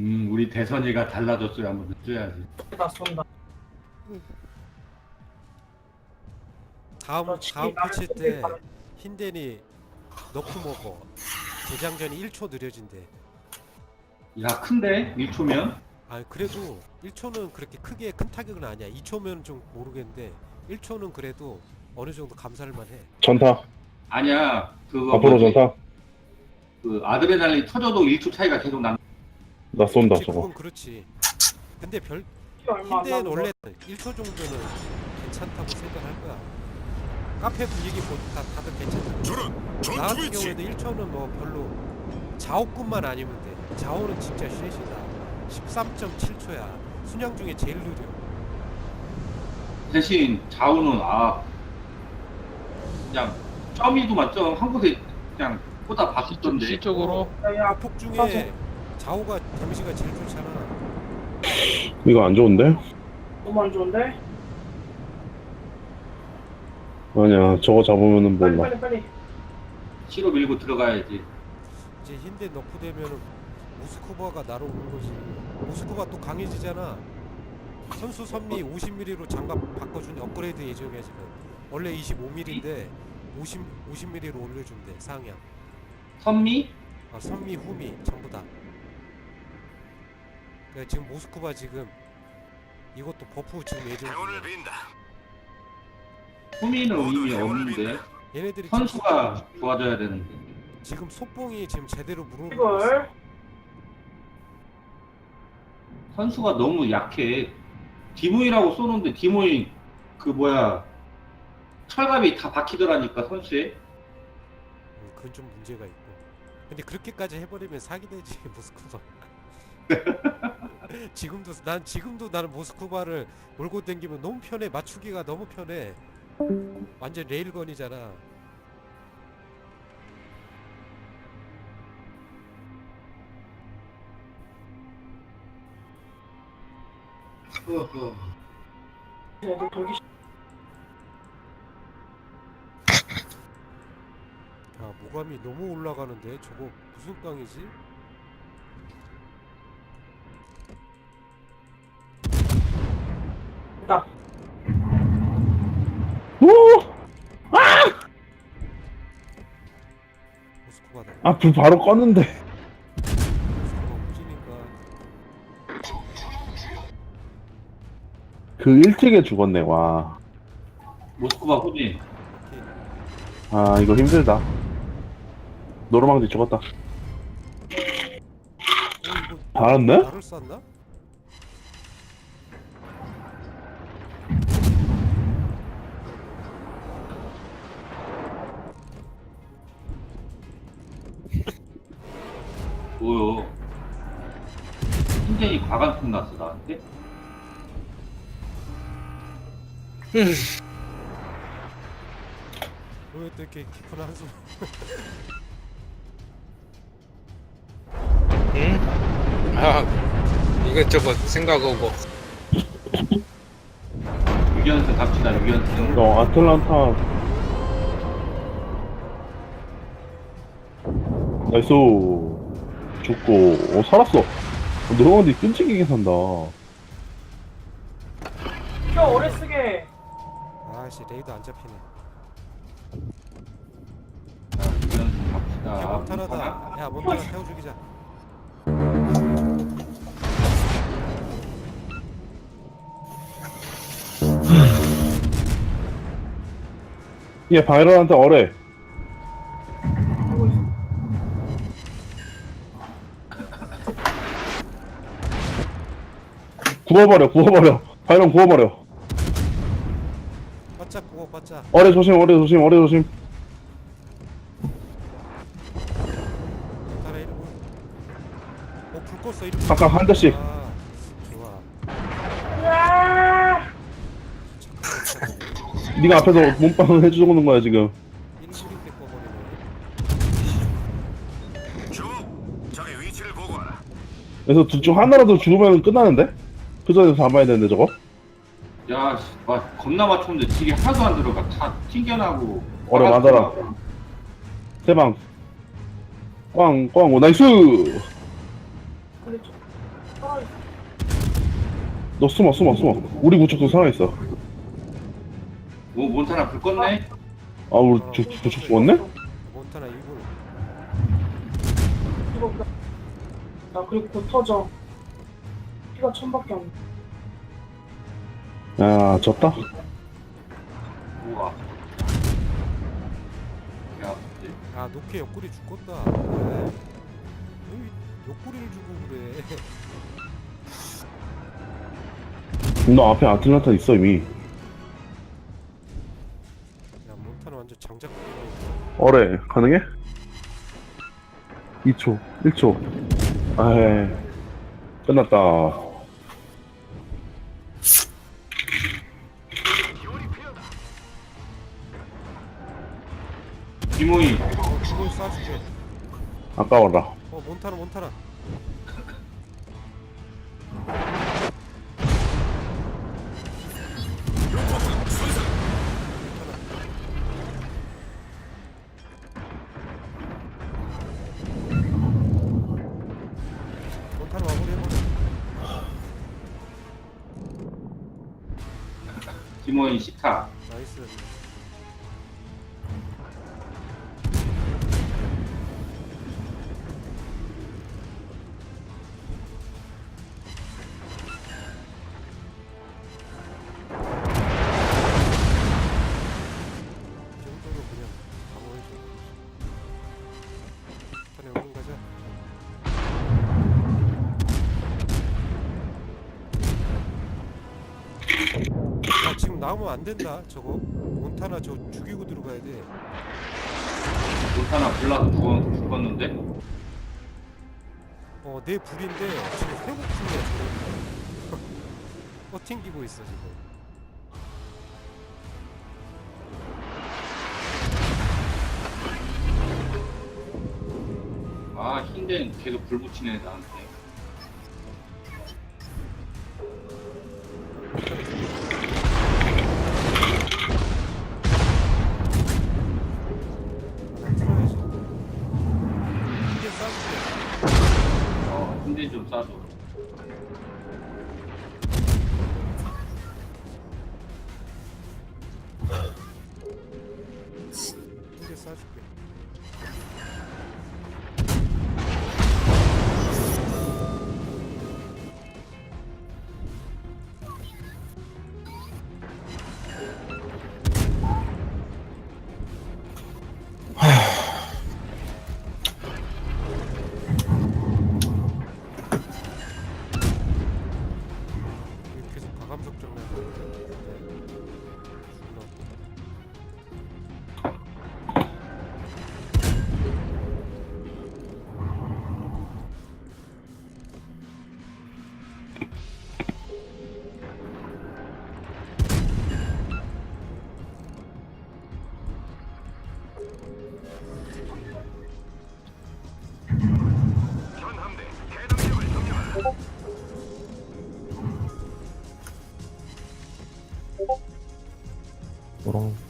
음, 우리 대선이가 달라졌어요. 한번 써야지. 다 쏜다. 다음 다음 피치 쏘길 때. 힌덴이 너프 먹어 재장전이 1초 느려진대 야, 큰데? 1초면? 아 그래도 1초는 그렇게 크게 큰 타격은 아니야 2초면 좀 모르겠는데 1초는 그래도 어느 정도 감사할 만해 전타. 아니야. 그거 앞으로 뭐지? 전타. 그 아드레날린 터져도 1초 차이가 계속 난. 나 쏜다, 저거. 그렇지. 근데 별 남은 원래 1초 정도는 괜찮다고 생각할 거야. 카페 분위기 보다 다들 괜찮다. 나 같은 경우에도 1초는 뭐 별로 좌우급만 아니면 돼. 좌우는 진짜 쉐시다. 13.7초야. 순양 중에 제일 느려. 대신 좌우는 아 그냥 점이도만 점한 곳에 그냥 꽂아 박혔던데. 시적으로? 야, 폭 중에 좌우가 데미지가 제일 좋잖아 이거 안 좋은데? 너무 안 좋은데? 아니야, 저거 잡으면은 빨리 몰라. 빨리 빨리. 치로 밀고 들어가야지. 이제 힌데 너프 되면은 모스크바가 나로 오는 거지 모스크바 또 강해지잖아 선수 선미 50mm로 장갑 바꿔준 업그레이드 예정이야 지금 원래 25mm인데 50, 50mm로 올려준대 상향 선미? 아, 선미 후미 전부 다 그러니까 지금 모스크바 지금 이것도 버프 지금 예정 중이야 후미는 의미 없는데 얘네들이 선수가 좋아져야 되는데. 지금, 속봉이 지금 제대로 있어 이걸 선수가 너무 약해. 디모이라고 쏘는데 디모이 그 뭐야 철갑이 다 박히더라니까 선수에. 음, 그건 좀 문제가 있고. 근데 그렇게까지 해버리면 사기되지 모스크바. 지금도 난 지금도 나는 모스크바를 몰고 댕기면 너무 편해 맞추기가 너무 편해. 완전 레일건이잖아. 싫- 아 모감이 너무 올라가는데 저거 무슨 땅이지? 나 오! 모스크바다. 아, 불 바로 껐는데. 모스크바 후지니까 그 1틱에 죽었네, 와. 모스크바 후진. 이렇게 아, 이거 힘들다. 노르망디 죽었다. 어 이거? 나를 쐈나? 뭐요? hinden이 과감품 났어 나한테? 왜또 이렇게 깊은 한숨? 응? 아 이것저것 생각하고 유견승 갑시다 유견승. 너 아틀란타. 나이스. 죽고. 오, 살았어. 노르망디 끔찍하게 산다. 표 오래 쓰게. 아씨 레이더 안 잡히네. 야 몬타나 태워 죽이자. 얘 바이럴한테 어래. 구워버려, 구워버려. 바이럴 구워버려. 바짝 구워 바짝. 어래 조심, 어래 조심, 어래 조심. 몬타나 이러고. 어불 껐어 이러고. 각각 한 대씩. 아 좋아. 야! 네가 앞에서 몸빵을 해주는 거야 지금. 1mm 때 꺼버리네. 그래서 둘 중 하나라도 죽으면 끝나는데? 그 전에 잡아야 되는데 저거? 야, 씨, 와, 겁나 맞췄는데 지게 하나도 안 들어가. 다 튕겨나고. 어려 맞아라. 세방. 꽝, 꽝, 오 나이스. 살아있어. 너 숨어 숨어 숨어 우리 구축도 살아있어 오 몬타나 불 껐네 아 우리 구- 구축 죽었네? 몬타나 일부러 이거 그- 나 그리고 곧 터져. 피가 천밖에 안 나. 야 졌다? 우와 야 아프지? 아 노케 옆구리 죽겠다. 왜? 옆구리를 주고 그래? 너 앞에 아틀란타 있어 이미. 야 몬타나 완전 장작. 어래 가능해? 2초 1초. 아이 끝났다 어 죽을 쏴줄게 아까워라. 어 몬타나 몬타나 나오면 안 된다. 저거. 몬타나 저 죽이고 들어가야 돼. 몬타나 불나서 죽었, 죽었는데? 어, 내 불인데 지금 회복 중이야 지금. 어 튕기고 있어 지금. 아 흰덴 계속 불 붙이네 나한테 어 흰덴 좀 싸줘 이게 싸줄게. 전함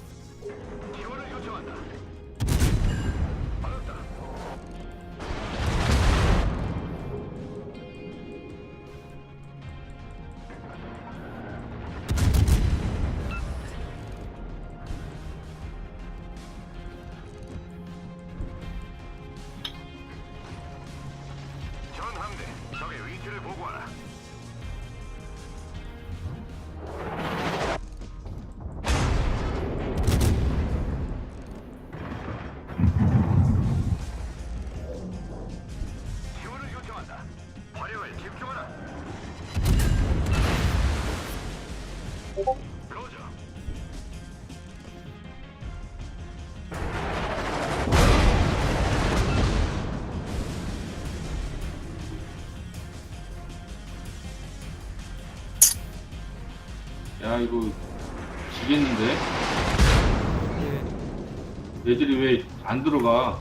야 이거 지겠는데? 애들이 왜 안 들어가?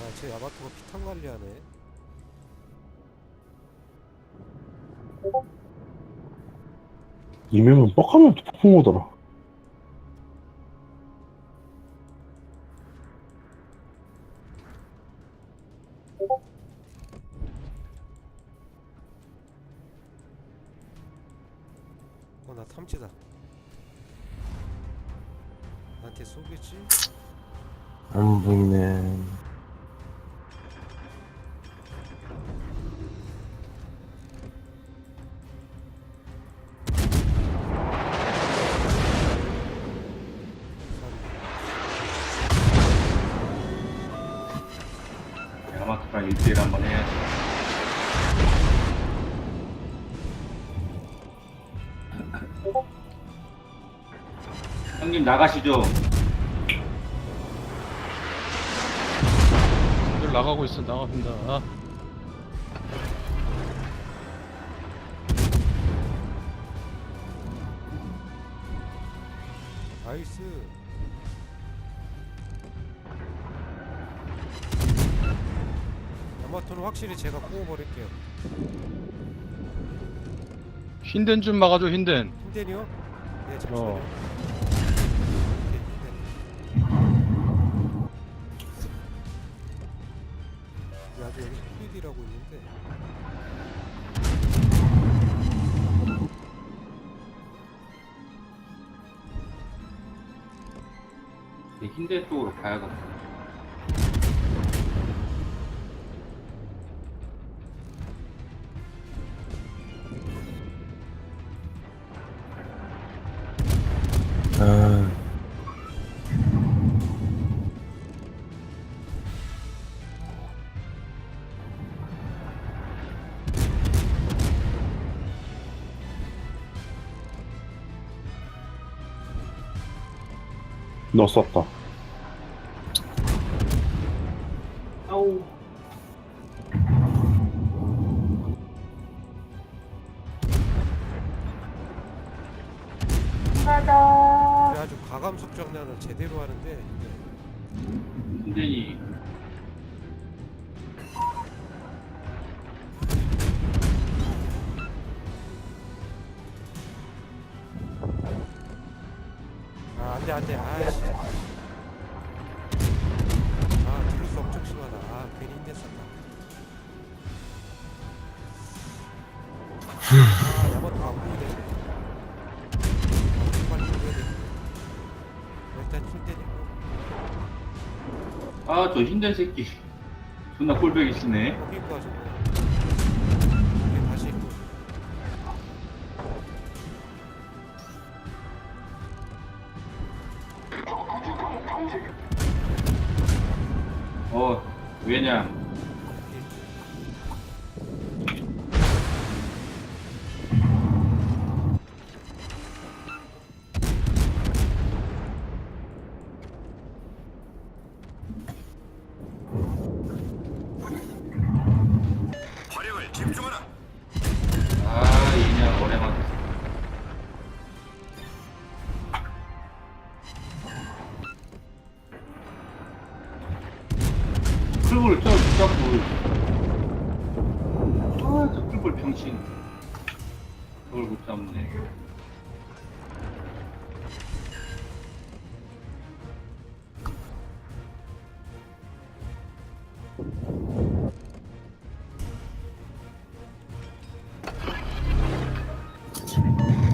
야, 제 야마토가 피탄 관리하네. 이면은 뻑하면 폭풍 오더라 어나 탐지다 나한테 쏘겠지? 안 보이네. 형님 나가시죠. 늘 나가고 있어 나갑니다. 나이스 야마토는 확실히 제가 구워버릴게요 흰덴 좀 막아줘 흰덴. 힘대니요? 네 잠시만요 어. 흰대 쪽으로 가야겠다. 아, 너 썼다. 안돼 안돼. 아이씨. 아 딜루스 엄청 심하다. 아 괜히 아 야마토 안 보이네. 아, 빨리 보여야 되는데 일단 힐 때리고. 아 저 흰대 새끼. 존나 꼴배기 쓰네.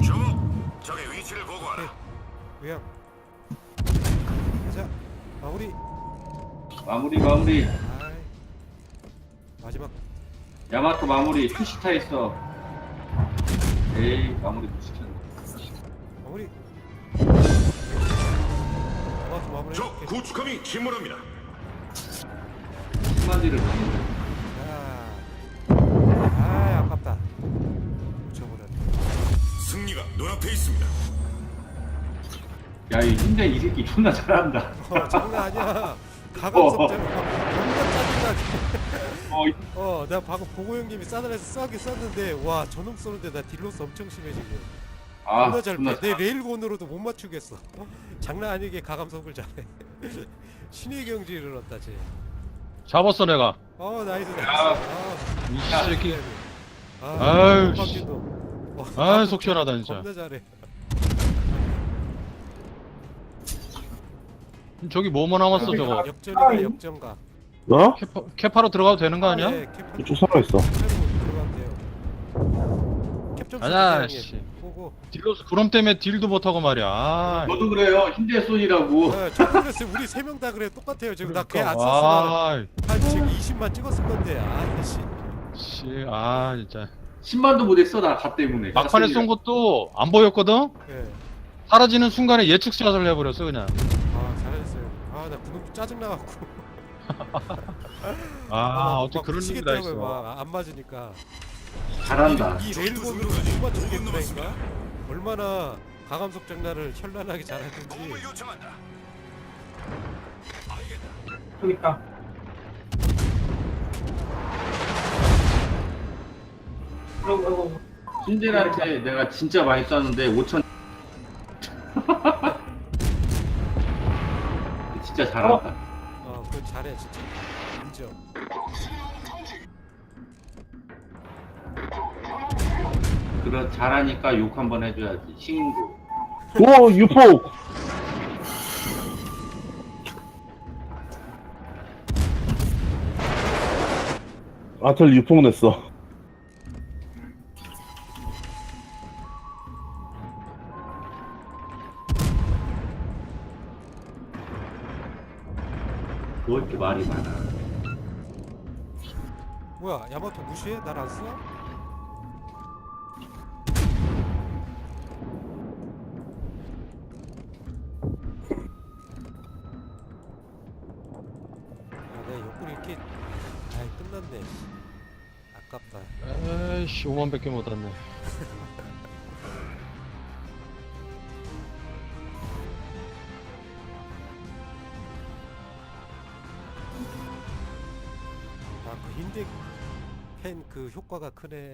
주목. 적의 위치를 보고하라. 요양 가자 마무리 마무리 마무리 아이 마지막 야마토 마무리 투시타 있어 에이 마무리 못 시켰네 마무리 야마토 마무리 적. 구축함이 침몰합니다. 한마디를 보내 승리가 눈앞에 있습니다. 야 이 흰대 이 새끼 존나 잘한다 어, 장난 아니야. 겁나 짜증나. 어, 이- 어, 내가 방금 보고 형님이 싸늘해서 싸게 쌌는데 와 저놈 쏘는데 나 딜로스 엄청 심해 지금. 아 존나 잘 존나 빼. 내 잘 레일건으로도 못 맞추겠어. 어? 장난 아니게 가감석을 잘해. 신의 경지를 얻다 쟤. 잡았어 내가. 어 나이스 나이스. 야. 아, 이 새끼. 아, 아유. 와, 아, 속 시원하다, 진짜. 겁나 잘해. 저기 뭐뭐 남았어 저거. 역전이다 역전가. 어? 캐파, 캐파로 들어가도 되는 거 아니야? 네, 캡 그쪽 살아있어. 들어간대요. 캡좀 아자, 씨. 씨. 보고. 딜로스 그럼 때문에 딜도 못하고 말이야. 아, 저도 그래요. 힌데손이라고. 네, 저 그랬어요. 우리 세 명 다 그래. 똑같아요. 지금 나걔안 썼어. 아, 한 지금 20만 찍었을 건데. 아, 씨. 씨, 아 진짜. 10만도 못했어 나 가 때문에. 막판에 쏜 것도 안 보였거든. 예. 사라지는 순간에 예측 샷을 해버렸어 그냥. 아, 잘했어요. 아, 나 구독 짜증 나갖고. 아, 어떻게 그런 일이 다 있어. 막안 맞으니까. 잘한다. 이, 이 레일건으로 못 맞추겠다니까. 얼마나 가감속 장난을 현란하게 잘하는지. 도움을 요 아이고, 아이고. 신진한테 내가 진짜 많이 쐈는데 5천. 진짜 잘한다. 어, 그건 잘해 진짜. 인정. 그런 잘하니까 욕 한번 해줘야지. 신고. 오, 유폭! 아틀 유폭 냈어. 뭐 말이 많아. 뭐야, 야마토 무시해? 날 안 써? 아, 내 욕구리 이렇게 아이 끝났네. 아깝다. 에이씨 5만 밖에 못 왔네. 효과가 크네.